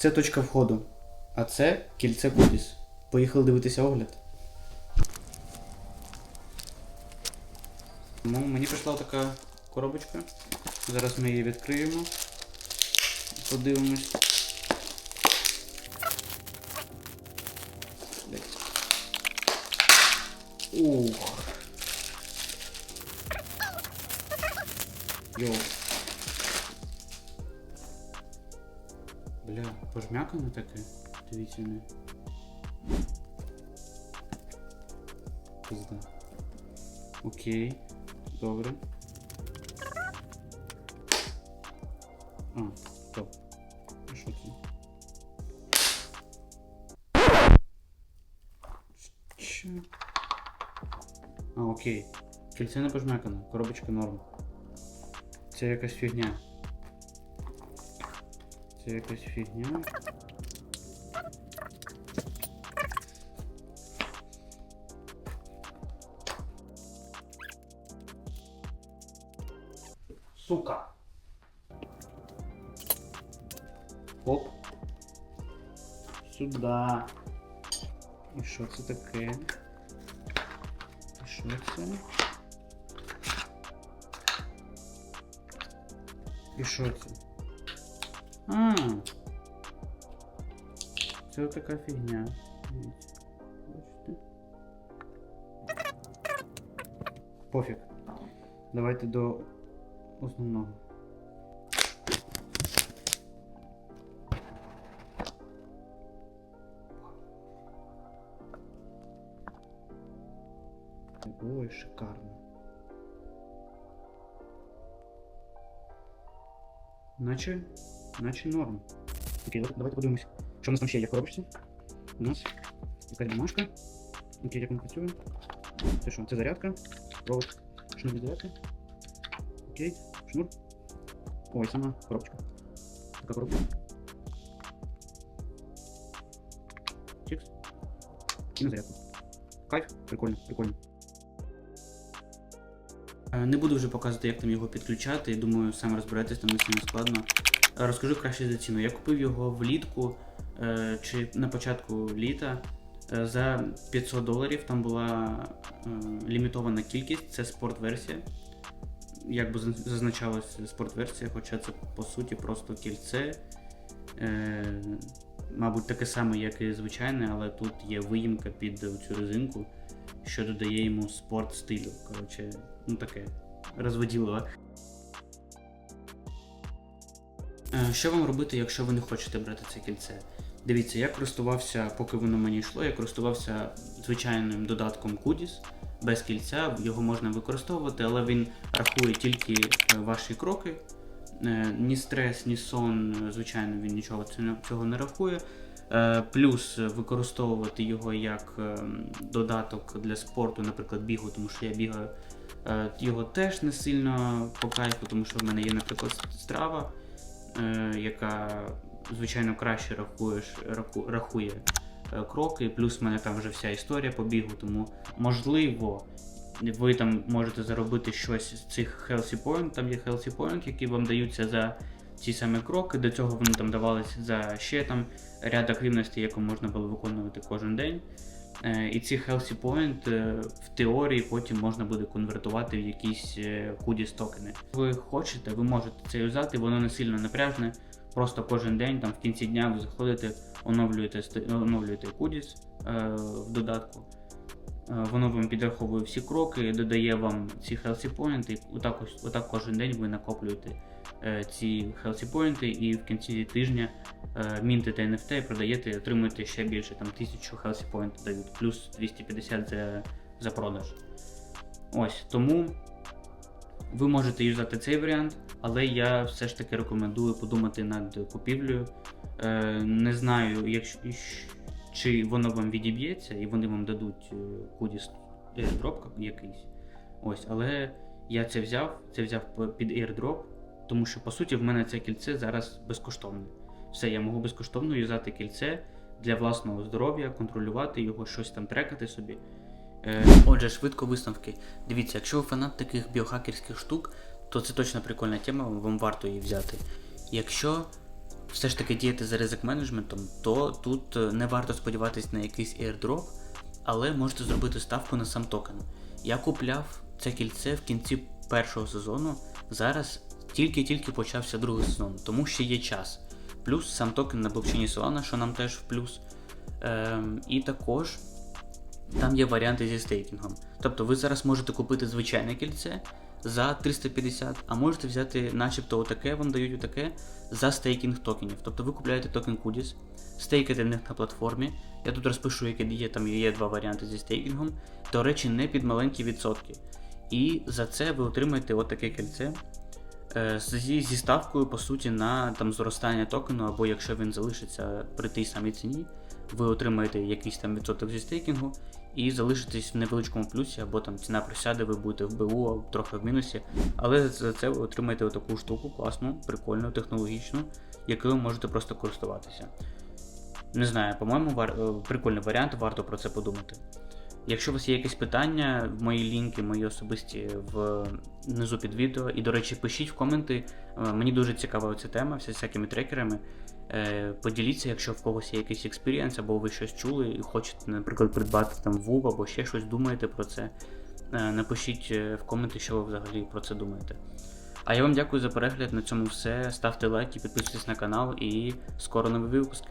Це точка входу. А це кільце Кудіс. Поїхали дивитися огляд. Ну, мені прийшла така коробочка. Зараз ми її відкриємо. Подивимось. Ух. Йоу. Пожмякане таке. Дивіться не. Пизда. Окей. Добре. А, стоп. А що це? Що? А, окей. Кільце не пожмякане, коробочка норм. Це якась фігня. Це якась фігня. Сука. Оп. Сюда. І що це таке? І що це? І що це? А. Це така фігня. Дивіться. Бачите? Пофіг. Давайте до основного. Ой, шикарно. Наче, Наче норм. Окей, давай- давайте подивимось, що у нас там ще є в коробочці. У нас якась бумажка. Окей, як вона працює. Це зарядка. Провод. Шнур від зарядки. Окей, шнур. Ой, сама коробочка. Така коробка. Чикс. І на зарядку. Кайф, прикольно, прикольно. Е, Не буду вже показувати, як там його підключати. Думаю, сам розберетесь, там не сильно складно. Е, Розкажу краще за ціну. Я купив його влітку е, чи на початку літа е, за 500 доларів. Там була лімітована кількість, це спорт-версія. Як би заз- зазначалось спорт-версія, хоча це по суті просто кільце. Мабуть, таке саме, як і звичайне, але тут є виїмка під цю резинку, що додає йому спорт стилю. Коротше, ну таке розводіло. Е, Що вам робити, якщо ви не хочете брати це кільце? Дивіться, я користувався, поки воно мені йшло, я користувався звичайним додатком Kudis без кільця. Його можна використовувати, але він рахує тільки е, ваші кроки. Е, Ні стрес, ні сон, звичайно, він нічого цього не рахує. Плюс використовувати його як додаток для спорту, наприклад, бігу, тому що я бігаю. Його теж не сильно по кайфу, тому що в мене є, наприклад, страва, яка звичайно краще рахуєш, раку, рахує е, кроки, плюс в мене там вже вся історія по бігу, тому можливо. Ви там можете заробити щось з цих Healthy Point, там є Healthy Point, які вам даються за ці самі кроки. До цього вони там давалися за ще там ряд активностей, яку можна було виконувати кожен день. Е, І ці Healthy Point е, в теорії потім можна буде конвертувати в якісь е, Kudis токени. Ви хочете, ви можете це юзати, воно не сильно напряжне. Просто кожен день, там в кінці дня ви заходите, оновлюєте, оновлюєте Kudis е, в додатку. Воно вам підраховує всі кроки, додає вам ці healthy point, і отак, отак кожен день ви накоплюєте е, ці healthy point, і в кінці тижня мінтите NFT продаєте, і отримуєте ще більше, там 1000 healthy point дають, плюс 250 за, за продаж. Ось, тому ви можете юзати цей варіант, але я все ж таки рекомендую подумати над купівлею. Е, не знаю, якщо, чи воно вам відіб'ється і вони вам дадуть е, кудіс airdrop якийсь. Ось, але я це взяв, це взяв під airdrop, тому що по суті в мене це кільце зараз безкоштовне. Все, я можу безкоштовно юзати кільце для власного здоров'я, контролювати його, щось там трекати собі. Е, Отже, швидко висновки. Дивіться, якщо ви фанат таких біохакерських штук, то це точно прикольна тема, вам варто її взяти. Якщо все ж таки діяти за ризик менеджментом, то тут е, не варто сподіватись на якийсь airdrop, але можете зробити ставку на сам токен. Я купляв це кільце в кінці першого сезону. Зараз тільки-тільки почався другий сезон, тому ще є час. Плюс сам токен на блокчейні Solana, що нам теж в плюс. Ем, і також там є варіанти зі стейкінгом. Тобто ви зараз можете купити звичайне кільце за 350, а можете взяти, начебто, отаке, вам дають отаке за стейкінг токенів. Тобто ви купляєте токен Kudis, стейкаєте в них на платформі. Я тут розпишу, які є, там є два варіанти зі стейкінгом. До речі, не під маленькі відсотки. І за це ви отримаєте отаке кільце зі, зі ставкою, по суті, на там, зростання токену, або якщо він залишиться при тій самій ціні, ви отримаєте якийсь там відсоток зі стейкінгу і залишитесь в невеличкому плюсі, або там ціна просяде, ви будете в БУ, трохи в мінусі. Але за це ви отримаєте таку штуку класну, прикольну, технологічну, якою ви можете просто користуватися. Не знаю, по-моєму, вар... е, прикольний варіант, варто про це подумати. Якщо у вас є якісь питання, мої лінки, мої особисті внизу під відео. І, до речі, пишіть в коменти. Е, Мені дуже цікава ця тема, вся всякими трекерами. Е, Поділіться, якщо в когось є якийсь експірієнс, або ви щось чули і хочете, наприклад, придбати там вув або ще щось думаєте про це. Е, Напишіть в коменти, що ви взагалі про це думаєте. А я вам дякую за перегляд. На цьому все. Ставте лайки, підписуйтесь на канал і скоро нові випуски.